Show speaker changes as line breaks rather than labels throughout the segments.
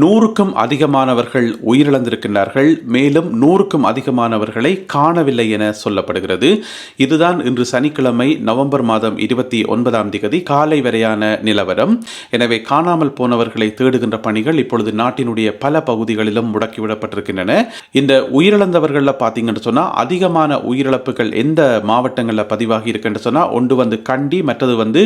நூறுக்கும் அதிகமானவர்கள் உயிரிழந்திருக்கின்றார்கள் மேலும் நூறுக்கும் அதிகமானவர்களை காணவில்லை என சொல்லப்படுகிறது. இதுதான் இன்று சனிக்கிழமை நவம்பர் மாதம் இருபத்தி ஒன்பதாம் திகதி காலை வரையான நிலவரம். எனவே காணாமல் போனவர்களை தேடுகின்ற பணிகள் இப்பொழுது நாட்டினுடைய பல பகுதிகளிலும் முடக்கிவிடப்பட்டிருக்கின்றன இந்த உயிரிழந்தவர்களில் பார்த்தீங்கன்னு சொன்னால் அதிகமான உயிரிழப்புகள் எந்த மாவட்டங்களில் பதிவாகி இருக்குன்னு சொன்னால் ஒன்று வந்து கண்டி மற்றது வந்து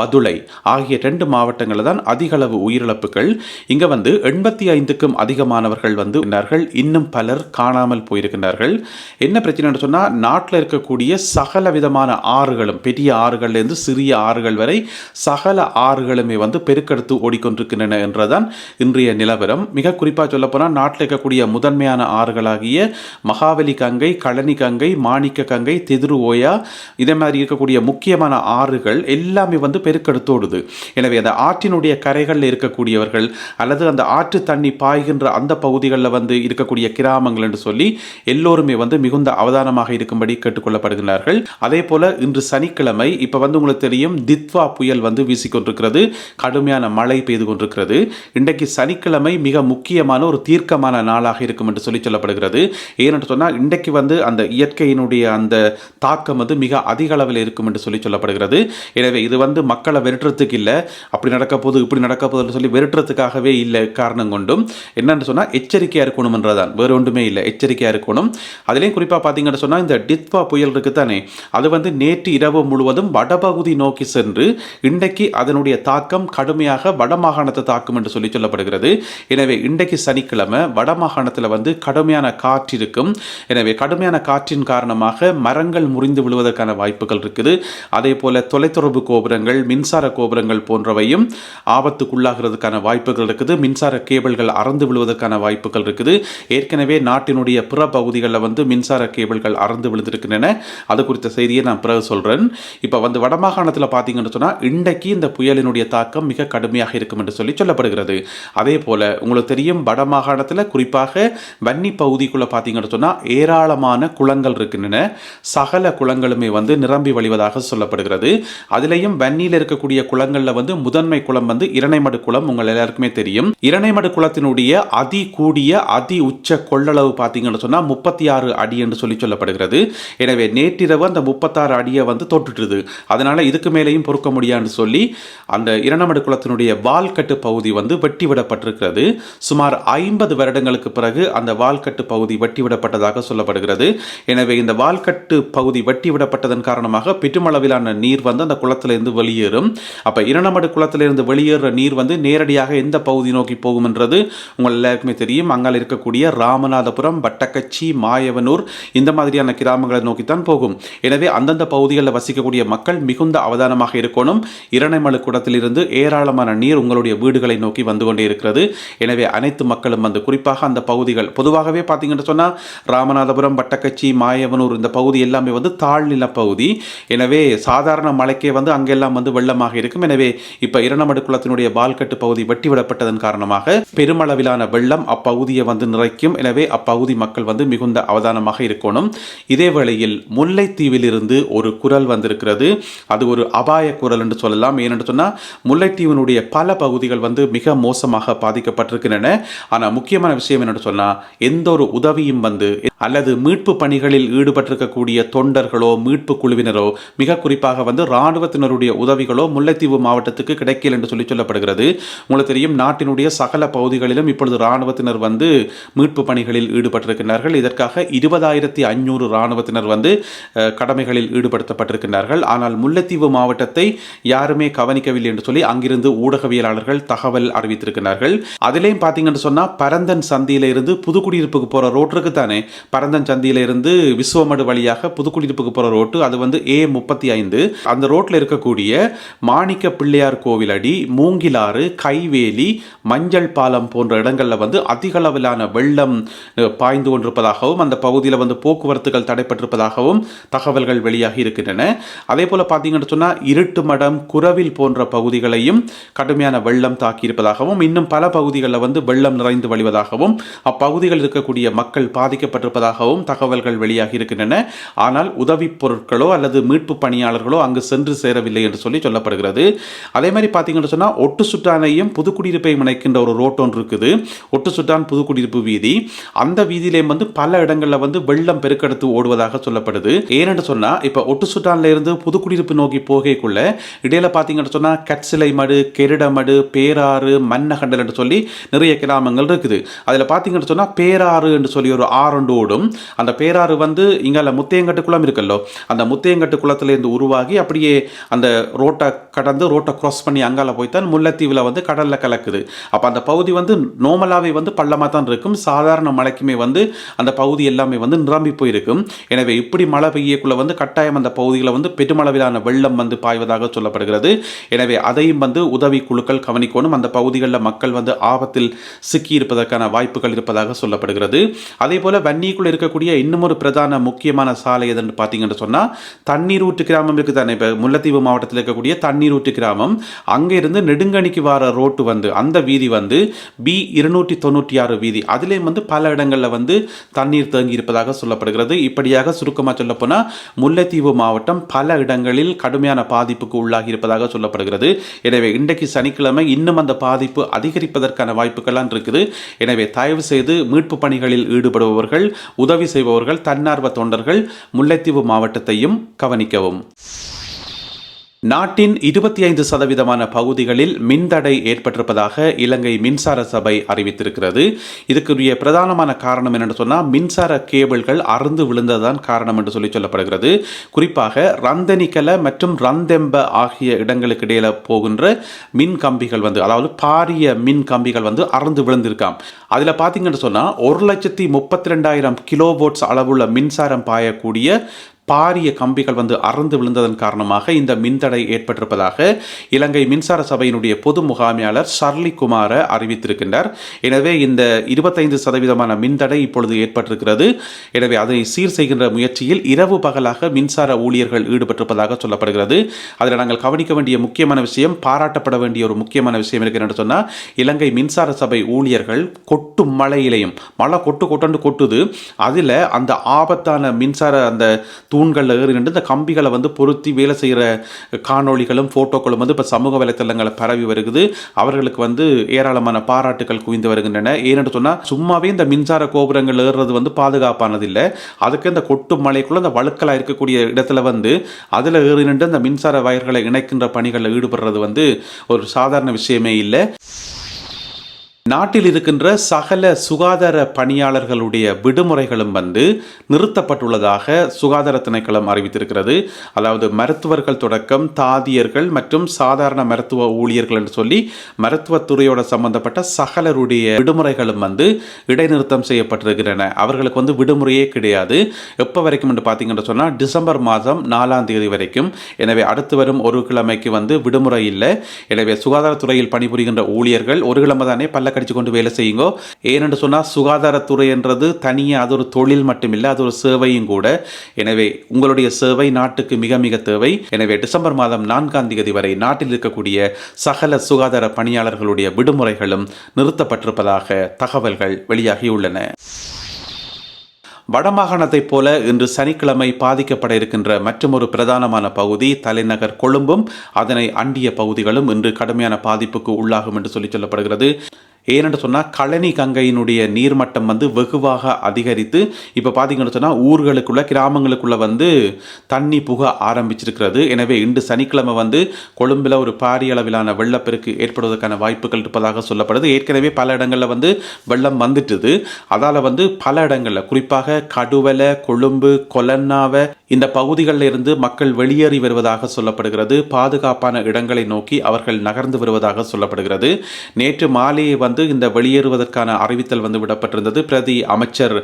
பதுளை ஆகிய ரெண்டு மாவட்டங்களில் தான் அதிகளவு உயிரிழப்புகள். இங்கே வந்து எண்பத்தி ஐந்துக்கும் அதிகமானவர்கள் வந்து உள்ளார்கள். இன்னும் பலர் காணாமல் போயிருக்கின்றார்கள். என்ன பிரச்சனைன்னு சொன்னால் நாட்டில் இருக்கக்கூடிய சகல விதமான ஆறுகளும் பெரிய ஆறுகள்லேருந்து சிறிய ஆறுகள் வரை சகல ஆறுகளுமே வந்து பெருக்கெடுத்து ஓடிக்கொண்டிருக்கின்றன என்றதான் இன்றைய நிலவரம். மிக குறிப்பாக சொல்லப்போனால் நாட்டில் இருக்கக்கூடிய முதன்மையான ஆறுகளாகிய மகாவலி கங்கை கழனி கங்கை மாணிக்க கங்கை திதிரு ஓயா இதே மாதிரி இருக்கக்கூடிய முக்கியமான ஆறுகள் எல்லாமே வந்து பெருக்கெடுத்தோடுது. எனவே அந்த ஆற்றினுடைய கரைகளில் இருக்கக்கூடியவர்கள் அல்லது அந்த ஆற்று தண்ணி பாய்கின்ற அந்த பகுதிகளில் வந்து இருக்கக்கூடிய கிராமங்கள் என்று சொல்லி எல்லோருமே வந்து மிகுந்த அவதானமாக இருக்கும்படி கேட்டுக்கொள்ளப்படுகிறார்கள் அதே போல இன்று சனிக்கிழமை இப்போ வந்து உங்களுக்கு தெரியும் தித்வா புயல் வந்து வீசிக்கொண்டிருக்கிறது. கடுமையான மழை பெய்து கொண்டிருக்கிறது. இன்றைக்கு சனிக்கிழமை மிக முக்கியமான ஒரு தீர்க்கமான நாளாக இருக்கும் என்று சொல்லி சொல்லப்படுகிறது. ஏனென்று சொன்னால் இன்றைக்கு வந்து அந்த இயற்கையினுடைய அந்த தாக்கம் வந்து மிக அதிக அளவில் இருக்கும் என்று சொல்லி சொல்லப்படுகிறது. எனவே இது வந்து மக்களை வெறுட்டுறதுக்கு இல்லை. அப்படி நடக்க போகுது இப்படி நடக்க போகுதுன்னு சொல்லி வெறுட்டுறதுக்காகவே இல்லை. காரணம் கொண்டும் என்னென்னு சொன்னால் எச்சரிக்கையாக இருக்கணும்ன்றதான் வேறு ஒன்றுமே இல்லை. எச்சரிக்கையாக இருக்கணும். அதுலேயும் குறிப்பாக பார்த்தீங்கன்னு சொன்னால் இந்த டித்வா புயல் இருக்குது தானே அது வந்து நேற்று இரவு முழுவதும் வடபகுதி நோக்கி சென்று இன்றைக்கு அதனுடைய தாக்கம் கடுமையாக வடமாகாணத்தை தாக்கும் என்று சொல்லி சொல்லப்படுகிறது. எனவே இன்றைக்கு சனிக்கிழமை வடமாகாணத்தில் வந்து கடுமையான காற்று இருக்கும். எனவே கடுமையான காற்றின் காரணமாக மரங்கள் முறிந்து விழுவதற்கான வாய்ப்புகள் இருக்குது. அதே போல தொலைத்தொடர்பு கோபுரங்கள் மின்சார கோபுரங்கள் போன்றவையும் ஆபத்துக்குள்ளாகிறதுக்கான வாய்ப்புகள் இருக்குது. மின்சார மின்சார கேபிள்கள் அறந்து விழுவதற்கான வாய்ப்புகள் இருக்குது. ஏற்கனவே நாட்டினுடைய பிற பகுதிகளில் வந்து மின்சார கேபிள்கள் அறந்து விழுந்திருக்கின்றன. அது குறித்த செய்தியை நான் பிறகு சொல்கிறேன் இப்போ வந்து வடமாகாணத்தில் பார்த்தீங்கன்னு சொன்னால் இன்றைக்கு இந்த புயலினுடைய தாக்கம் மிக கடுமையாக இருக்கும் என்று சொல்லி சொல்லப்படுகிறது. அதே போல் உங்களுக்கு தெரியும் வடமாகாணத்தில் குறிப்பாக வன்னி பகுதிக்குள்ளே பார்த்தீங்கன்னு சொன்னால் ஏராளமான குளங்கள் இருக்கின்றன. சகல குளங்களுமே வந்து நிரம்பி வழிவதாக சொல்லப்படுகிறது. அதிலையும் வன்னியில் இருக்கக்கூடிய குளங்களில் வந்து முதன்மை குளம் வந்து இரணைமடு குளம். உங்கள் எல்லாருக்குமே தெரியும். சென்னைமடு குளத்தினுடைய அதி கூடிய அதி உச்ச கொள்ளளவு பார்த்தீங்கன்னு சொன்னால் முப்பத்தி ஆறு அடி என்று சொல்லி சொல்லப்படுகிறது. எனவே நேற்றிரவு அந்த முப்பத்தாறு அடியை வந்து தொட்டுட்டுது அதனால் இதுக்கு மேலேயும் பொறுக்க முடியாது சொல்லி அந்த இரணமடு குளத்தினுடைய வால்கட்டு பகுதி வந்து வெட்டி விடப்பட்டிருக்கிறது சுமார் ஐம்பது வருடங்களுக்கு பிறகு அந்த வால்கட்டு பகுதி வெட்டிவிடப்பட்டதாக சொல்லப்படுகிறது. எனவே இந்த வால்கட்டு பகுதி வெட்டிவிடப்பட்டதன் காரணமாக பெருமளவிலான நீர் வந்து அந்த குளத்திலிருந்து வெளியேறும். அப்போ இரணமடு குளத்திலிருந்து வெளியேறுற நீர் வந்து நேரடியாக எந்த பகுதி நோக்கி போகும் போகும்ன்றது உங்கள் எல்லாருக்குமே தெரியும். அங்கால் இருக்கக்கூடிய ராமநாதபுரம் வட்டக்கச்சி மாயவனூர் இந்த மாதிரியான கிராமங்களை நோக்கித்தான் போகும். எனவே அந்தந்த பகுதிகளில் வசிக்கக்கூடிய மக்கள் மிகுந்த அவதானமாக இருக்கணும். இரணைமலை குளத்திலிருந்து ஏராளமான நீர் உங்களுடைய வீடுகளை நோக்கி வந்து கொண்டே இருக்கிறது. எனவே அனைத்து மக்களும் வந்து குறிப்பாக அந்த பகுதிகள் பொதுவாகவே பார்த்தீங்கன்னு சொன்னால் ராமநாதபுரம் வட்டக்கச்சி மாயவனூர் இந்த பகுதி எல்லாமே வந்து தாழ்நில பகுதி. எனவே சாதாரண மழைக்கே வந்து அங்கெல்லாம் வந்து வெள்ளமாக இருக்கும். எனவே இப்போ இரணமடு குளத்தினுடைய பால்கட்டு பகுதி வெட்டி விடப்பட்டதன் காரணமாக பெருமளவிலான வெள்ளம் அப்பகுதியை வந்து நிறைக்கும். எனவே அப்பகுதி மக்கள் வந்து மிகுந்த அவதானமாக இருக்கணும். இதே வேளையில் முல்லைத்தீவிலிருந்து ஒரு குரல் வந்திருக்கிறது. அது ஒரு அபாய குரல் என்று சொல்லலாம். ஏனென்று சொன்னால் முல்லைத்தீவினுடைய பல பகுதிகள் வந்து மிக மோசமாக பாதிக்கப்பட்டிருக்கின்றன. ஆனால் முக்கியமான விஷயம் என்னென்னு சொன்னால் எந்த ஒரு உதவியும் வந்து அல்லது மீட்பு பணிகளில் ஈடுபட்டிருக்கக்கூடிய தொண்டர்களோ மீட்பு குழுவினரோ மிக குறிப்பாக வந்து இராணுவத்தினருடைய உதவிகளோ முல்லைத்தீவு மாவட்டத்துக்கு கிடைக்கல என்று சொல்லி சொல்லப்படுகிறது. உங்களுக்கு தெரியும் நாட்டினுடைய சக சகல பகுதிகளிலும் இப்பொழுது இராணுவத்தினர் வந்து மீட்பு பணிகளில் ஈடுபட்டிருக்கிறார்கள் இதற்காக இருபதாயிரத்தி ஐநூறு இராணுவத்தினர் வந்து கடமைகளில் ஈடுபடுத்தப்பட்டிருக்கிறார்கள் ஆனால் முல்லைத்தீவு மாவட்டத்தை யாருமே கவனிக்கவில்லை என்று சொல்லி அங்கிருந்து ஊடகவியலாளர்கள் தகவல் அறிவித்திருக்கிறார்கள் அதிலேயும் பார்த்தீங்கன்னு சொன்னால் பரந்தன் சந்தியில இருந்து புதுக்குடியிருப்புக்கு போகிற ரோட்டிற்கு தானே பரந்தன் சந்தியில இருந்து விஸ்வமடு வழியாக புதுக்குடியிருப்புக்கு போகிற ரோட்டு அது வந்து ஏ முப்பத்தி ஐந்து. அந்த ரோட்டில் இருக்கக்கூடிய மாணிக்க பிள்ளையார் கோவிலடி மூங்கிலாறு கைவேலி மஞ்சள் பாலம் போன்ற இடங்களில் வந்து அதிக அளவிலான வெள்ளம் பாய்ந்து கொண்டிருப்பதாகவும் அந்த பகுதியில் வந்து போக்குவரத்துகள் தடைப்பட்டிருப்பதாகவும் தகவல்கள் வெளியாகி இருக்கின்றன. அதே போல் பார்த்தீங்கன்னு சொன்னால் இருட்டு மடம் குரவில் போன்ற பகுதிகளையும் கடுமையான வெள்ளம் தாக்கியிருப்பதாகவும் இன்னும் பல பகுதிகளில் வந்து வெள்ளம் நிறைந்து வழிவதாகவும் அப்பகுதிகளில் இருக்கக்கூடிய மக்கள் பாதிக்கப்பட்டிருப்பதாகவும் தகவல்கள் வெளியாகி இருக்கின்றன. ஆனால் உதவி பொருட்களோ அல்லது மீட்பு பணியாளர்களோ அங்கு சென்று சேரவில்லை என்று சொல்லி சொல்லப்படுகிறது. அதே மாதிரி பார்த்தீங்கன்னு சொன்னால் ஒட்டு சுற்றானையும் புதுக்குடியிருப்பையும் இணைக்கின்ற ஒரு ரோட் ஒன்று இருக்குது. ஒட்டுசுட்டான் புதுக்குடியிருப்பு வீதி. அந்த வீதியிலேயும் வந்து பல இடங்களில் வந்து வெள்ளம் பெருக்கெடுத்து ஓடுவதாக சொல்லப்படுது. ஏனென்று சொன்னால் இப்போ ஒட்டுசுட்டான்ல இருந்து புதுக்குடியிருப்பு நோக்கி போகைக்குள்ள இடையில பார்த்தீங்கன்னு சொன்னால் கட்சிலை மடு கெரிடமடு பேராறு மன்னகண்டல் என்று சொல்லி நிறைய கிராமங்கள் இருக்குது. அதில் பார்த்தீங்கன்னு சொன்னால் பேராறு என்று சொல்லி ஒரு ஆறொண்டு ஓடும். அந்த பேராறு வந்து இங்கால முத்தையங்கட்டு குளம் இருக்குல்லோ அந்த முத்தையங்கட்டு குளத்திலேருந்து உருவாகி அப்படியே அந்த ரோட்டை கடந்து ரோட்டை கிராஸ் பண்ணி அங்கால போய்த்தான் முல்லைத்தீவில் வந்து கடலில் கலக்குது. அப்போ அந்த பகுதி வந்து நோமலாகவே வந்து பள்ளமாக தான் இருக்கும். சாதாரண மழைக்குமே வந்து அந்த பகுதி எல்லாமே வந்து நிரம்பி போயிருக்கும். எனவே இப்படி மழை பெய்யக்குள்ள வந்து கட்டாயம் அந்த பகுதியில் வந்து பெருமளவிலான வெள்ளம் வந்து பாய்வதாக சொல்லப்படுகிறது. எனவே அதையும் வந்து உதவி குழுக்கள் கவனிக்கணும். அந்த பகுதிகளில் மக்கள் வந்து ஆபத்தில் சிக்கி இருப்பதற்கான வாய்ப்புகள் இருப்பதாக சொல்லப்படுகிறது. அதே போல வன்னிக்குள் இருக்கக்கூடிய இன்னும் ஒரு பிரதான முக்கியமான சாலை எதுன்னு பார்த்தீங்கன்னு சொன்னால் தண்ணீர் ஊற்று கிராமம் இருக்குது தானே இப்போ முல்லைத்தீவு மாவட்டத்தில் இருக்கக்கூடிய தண்ணீர் ஊற்று கிராமம். அங்கே இருந்து நெடுங்கணிக்கு வர ரோட்டு வந்து அந்த வீதி வந்து வந்து பி இருநூற்றி தொண்ணூற்றி ஆறு வீதி. அதிலேயும் வந்து பல இடங்களில் வந்து தண்ணீர் தேங்கி இருப்பதாக சொல்லப்படுகிறது. இப்படியாக சுருக்கமாக சொல்லப்போனால் முல்லைத்தீவு மாவட்டம் பல இடங்களில் கடுமையான பாதிப்புக்கு உள்ளாகி இருப்பதாக சொல்லப்படுகிறது. எனவே இன்றைக்கு சனிக்கிழமை இன்னும் அந்த பாதிப்பு அதிகரிப்பதற்கான வாய்ப்புகள்லாம் இருக்குது. எனவே தயவு செய்து மீட்பு பணிகளில் ஈடுபடுபவர்கள் உதவி செய்பவர்கள் தன்னார்வ தொண்டர்கள் முல்லைத்தீவு மாவட்டத்தையும் கவனிக்கவும். நாட்டின் இருபத்தி ஐந்து சதவீதமான பகுதிகளில் மின்தடை ஏற்பட்டிருப்பதாக இலங்கை மின்சார சபை அறிவித்திருக்கிறது. இதுக்குரிய பிரதானமான காரணம் என்னென்னு சொன்னால் மின்சார கேபிள்கள் அறுந்து விழுந்ததுதான் காரணம் என்று சொல்லி சொல்லப்படுகிறது. குறிப்பாக ரந்தனிக்கல மற்றும் ரந்தெம்ப ஆகிய இடங்களுக்கு இடையில போகின்ற மின் கம்பிகள் வந்து அதாவது பாரிய மின் கம்பிகள் வந்து அறுந்து விழுந்திருக்காம். அதில் பார்த்தீங்கன்னு சொன்னால் ஒரு லட்சத்தி முப்பத்தி ரெண்டாயிரம் கிலோ வோட்ஸ் அளவுள்ள மின்சாரம் பாயக்கூடிய பாரிய கம்பிகள் வந்து அறந்து விழுந்ததன் காரணமாக இந்த மின்தடை ஏற்பட்டிருப்பதாக இலங்கை மின்சார சபையினுடைய பொது முகாமையாளர் சர்லி குமார அறிவித்திருக்கின்றார். எனவே இந்த இருபத்தைந்து சதவீதமான மின்தடை இப்பொழுது ஏற்பட்டிருக்கிறது. எனவே அதை சீர் செய்கின்ற முயற்சியில் இரவு பகலாக மின்சார ஊழியர்கள் ஈடுபட்டிருப்பதாக சொல்லப்படுகிறது. அதில் நாங்கள் கவனிக்க வேண்டிய முக்கியமான விஷயம் பாராட்டப்பட வேண்டிய ஒரு முக்கியமான விஷயம் இருக்கிறது என்று சொன்னால் இலங்கை மின்சார சபை ஊழியர்கள் கொட்டும் மழையிலையும் மழை கொட்டு கொட்டு கொட்டுது. அதில் அந்த ஆபத்தான மின்சார அந்த தூண்களில் ஏறி நின்று இந்த கம்பிகளை வந்து பொருத்தி வேலை செய்கிற காணொளிகளும் ஃபோட்டோக்களும் வந்து இப்போ சமூக வலைத்தளங்களை பரவி வருகுது. அவர்களுக்கு வந்து ஏராளமான பாராட்டுகள் குவிந்து வருகின்றன. ஏனென்று சொன்னால் சும்மாவே இந்த மின்சார கோபுரங்கள் ஏறுறது வந்து பாதுகாப்பானது இல்லை அதுக்கு இந்த கொட்டு மலைக்குள்ளே அந்த வழுக்கலாக இருக்கக்கூடிய இடத்துல வந்து அதில் ஏறி நின்று அந்த மின்சார வயர்களை இணைக்கின்ற பணிகளில் ஈடுபடுறது வந்து ஒரு சாதாரண விஷயமே இல்லை. நாட்டில் இருக்கின்ற சகல சுகாதார பணியாளர்களுடைய விடுமுறைகளும் வந்து நிறுத்தப்பட்டுள்ளதாக சுகாதார திணைக்களம் அறிவித்திருக்கிறது. அதாவது மருத்துவர்கள் தொடக்கம் தாதியர்கள் மற்றும் சாதாரண மருத்துவ ஊழியர்கள் என்று சொல்லி மருத்துவத்துறையோட சம்பந்தப்பட்ட சகலருடைய விடுமுறைகளும் வந்து இடைநிறுத்தம் செய்யப்பட்டிருக்கின்றன. அவர்களுக்கு வந்து விடுமுறையே கிடையாது. எப்போ வரைக்கும் என்று பார்த்தீங்கன்னு சொன்னால் டிசம்பர் மாதம் நாலாம் தேதி வரைக்கும். எனவே அடுத்து வரும் ஒரு கிழமைக்கு வந்து விடுமுறை இல்லை. எனவே சுகாதாரத்துறையில் பணிபுரிகின்ற ஊழியர்கள் ஒரு கிழமை தானே பல்ல கடிச்சு கொண்டு வேலை செய்யுங்க. ஏனென்று சொன்னால் சுகாதாரத்துறை என்றது தனியாக அது ஒரு தொழில் மட்டுமில்லை அது ஒரு சேவையும் கூட. எனவே உங்களுடைய சேவை நாட்டுக்கு மிக மிக தேவை. எனவே டிசம்பர் மாதம் நான்காம் தேதி வரை நாட்டில் இருக்கக்கூடிய சகல சுகாதார பணியாளர்களுடைய விடுமுறைகளும் நிறுத்தப்பட்டிருப்பதாக தகவல்கள் வெளியாகியுள்ளன. வடமாகாணத்தைப் போல இன்று சனிக்கிழமை பாதிக்கப்பட இருக்கின்ற மற்றொரு பிரதானமான பகுதி தலைநகர் கொழும்பும் அதனை அண்டிய பகுதிகளும் இன்று கடுமையான பாதிப்புக்கு உள்ளாகும் என்று சொல்லி சொல்லப்படுகிறது. ஏனென்று சொன்னால் கழனி கங்கையினுடைய நீர்மட்டம் வந்து வெகுவாக அதிகரித்து இப்போ பார்த்தீங்கன்னு சொன்னால் ஊர்களுக்குள்ள கிராமங்களுக்குள்ள வந்து தண்ணி புக ஆரம்பிச்சிருக்கிறது. எனவே இன்று சனிக்கிழமை வந்து கொழும்பில் ஒரு பாரிய அளவிலான வெள்ளப்பெருக்கு ஏற்படுவதற்கான வாய்ப்புகள் இருப்பதாக சொல்லப்படுது. ஏற்கனவே பல இடங்களில் வந்து வெள்ளம் வந்துட்டுது. அதால் வந்து பல இடங்களில் குறிப்பாக கடுவலை கொழும்பு கொலன்னாவை இந்த பகுதிகளில் இருந்து மக்கள் வெளியேறி வருவதாக சொல்லப்படுகிறது. பாதுகாப்பான இடங்களை நோக்கி அவர்கள் நகர்ந்து வருவதாக சொல்லப்படுகிறது. நேற்று மாலையை வந்து இந்த வெளியேறுவதற்கான அறிவித்தல் வந்து விடப்பட்டிருந்தது. பிரதி அமைச்சர்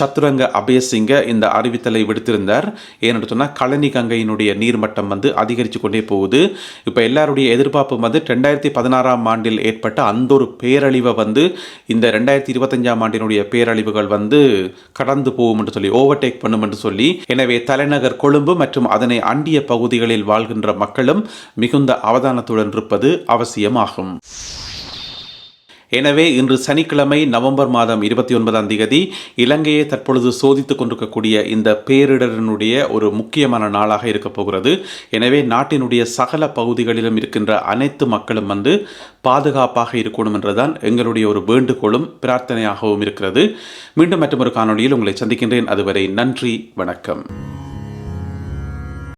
சத்துரங்க அபயசிங்க இந்த அறிவித்தலை விடுத்திருந்தார். ஏன்னு சொன்னால் கழனி கங்கையினுடைய நீர்மட்டம் வந்து அதிகரித்து கொண்டே போகுது. இப்போ எல்லாருடைய எதிர்பார்ப்பு வந்து ரெண்டாயிரத்தி பதினாறாம் ஆண்டில் ஏற்பட்ட அந்த ஒரு பேரழிவை வந்து இந்த ரெண்டாயிரத்தி இருபத்தஞ்சாம் ஆண்டினுடைய பேரழிவுகள் வந்து கடந்து போகும் என்று சொல்லி ஓவர்டேக் பண்ணும் என்று சொல்லி எனவே தலைநகர் கொழும்பு மற்றும் அதனை அண்டிய பகுதிகளில் வாழ்கின்ற மக்களும் மிகுந்த அவதானத்துடன் இருப்பது அவசியமாகும். எனவே இன்று சனிக்கிழமை நவம்பர் மாதம் இருபத்தி ஒன்பதாம் தேதி இலங்கையை தற்பொழுது சோதித்துக் கொண்டிருக்கக்கூடிய இந்த பேரிடரினுடைய ஒரு முக்கியமான நாளாக இருக்கப் போகிறது. எனவே நாட்டினுடைய சகல பகுதிகளிலும் இருக்கின்ற அனைத்து மக்களும் வந்து பாதுகாப்பாக இருக்கணும் என்றுதான் எங்களுடைய ஒரு வேண்டுகோளும் பிரார்த்தனையாகவும் இருக்கிறது. மீண்டும் மற்றொரு காணொளியில் உங்களை சந்திக்கின்றேன். அதுவரை நன்றி வணக்கம்.